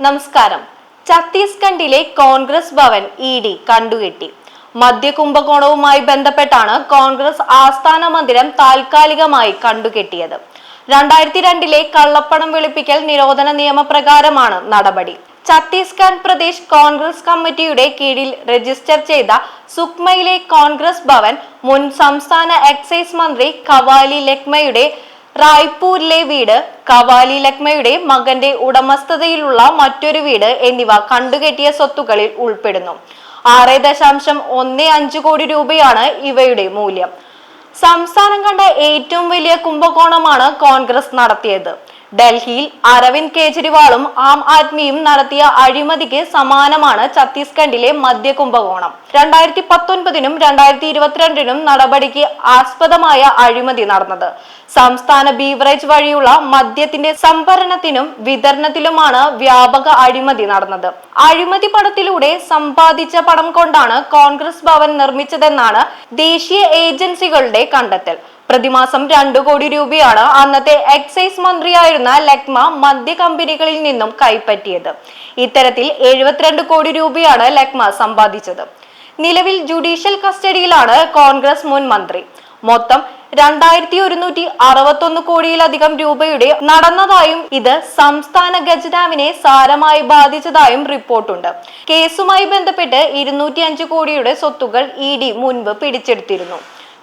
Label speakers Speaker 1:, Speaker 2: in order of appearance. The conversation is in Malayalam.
Speaker 1: നമസ്കാരം. ഛത്തീസ്ഗഡിലെ കോൺഗ്രസ് ഭവൻ ഇ ഡി കണ്ടുകെട്ടി. മദ്യകുംഭകോണവുമായി ബന്ധപ്പെട്ടാണ് കോൺഗ്രസ് ആസ്ഥാന മന്ദിരം താൽക്കാലികമായി കണ്ടുകെട്ടിയത്. രണ്ടായിരത്തി രണ്ടിലെ കള്ളപ്പണം വെളുപ്പിക്കൽ നിരോധന നിയമപ്രകാരമാണ് നടപടി. ഛത്തീസ്ഗഡ് പ്രദേശ് കോൺഗ്രസ് കമ്മിറ്റിയുടെ കീഴിൽ രജിസ്റ്റർ ചെയ്ത സുക്മയിലെ കോൺഗ്രസ് ഭവൻ മുൻ സംസ്ഥാന എക്സൈസ് മന്ത്രി കവാലി ലക്മയുടെ റായ്പൂരിലെ വീട് കവാലി ലക്മയുടെ മകന്റെ ഉടമസ്ഥതയിലുള്ള മറ്റൊരു വീട് എന്നിവ കണ്ടുകെട്ടിയ സ്വത്തുക്കളിൽ ഉൾപ്പെടുന്നു. ആറ് ദശാംശം ഒന്ന് അഞ്ച് കോടി രൂപയാണ് ഇവയുടെ മൂല്യം. സംസ്ഥാനം കണ്ട ഏറ്റവും വലിയ കുംഭകോണമാണ് കോൺഗ്രസ് നടത്തിയത്. ഡൽഹിയിൽ അരവിന്ദ് കെജ്രിവാളും ആം ആദ്മിയും നടത്തിയ അഴിമതിക്ക് സമാനമാണ് ഛത്തീസ്ഗഡിലെ മദ്യ കുംഭകോണം രണ്ടായിരത്തി പത്തൊൻപതിനും രണ്ടായിരത്തി ഇരുപത്തിരണ്ടിനും നടപടിക്ക് ആസ്പദമായ അഴിമതി നടന്നത്. സംസ്ഥാന ബീവറേജ് വഴിയുള്ള മദ്യത്തിന്റെ സംഭരണത്തിനും വിതരണത്തിലുമാണ് വ്യാപക അഴിമതി നടന്നത്. അഴിമതി പണത്തിലൂടെ സമ്പാദിച്ച പണം കൊണ്ടാണ് കോൺഗ്രസ് ഭവൻ നിർമ്മിച്ചതെന്നാണ് ദേശീയ ഏജൻസികളുടെ കണ്ടെത്തൽ. പ്രതിമാസം രണ്ടു കോടി രൂപയാണ് അന്നത്തെ എക്സൈസ് മന്ത്രിയായിരുന്ന ലക്മ മദ്യ കമ്പനികളിൽ നിന്നും കൈപ്പറ്റിയത്. ഇത്തരത്തിൽ എഴുപത്തിരണ്ട് കോടി രൂപയാണ് ലക്മ സമ്പാദിച്ചത്. നിലവിൽ ജുഡീഷ്യൽ കസ്റ്റഡിയിലാണ് കോൺഗ്രസ് മുൻ മന്ത്രി. മൊത്തം രണ്ടായിരത്തി ഒരുന്നൂറ്റി അറുപത്തൊന്ന് കോടിയിലധികം രൂപയുടെ നടന്നതായും ഇത് സംസ്ഥാന ഖജനാവിനെ സാരമായി ബാധിച്ചതായും റിപ്പോർട്ടുണ്ട്. കേസുമായി ബന്ധപ്പെട്ട് ഇരുന്നൂറ്റി അഞ്ച് കോടിയുടെ സ്വത്തുകൾ ഇ ഡി മുൻപ് പിടിച്ചെടുത്തിരുന്നു.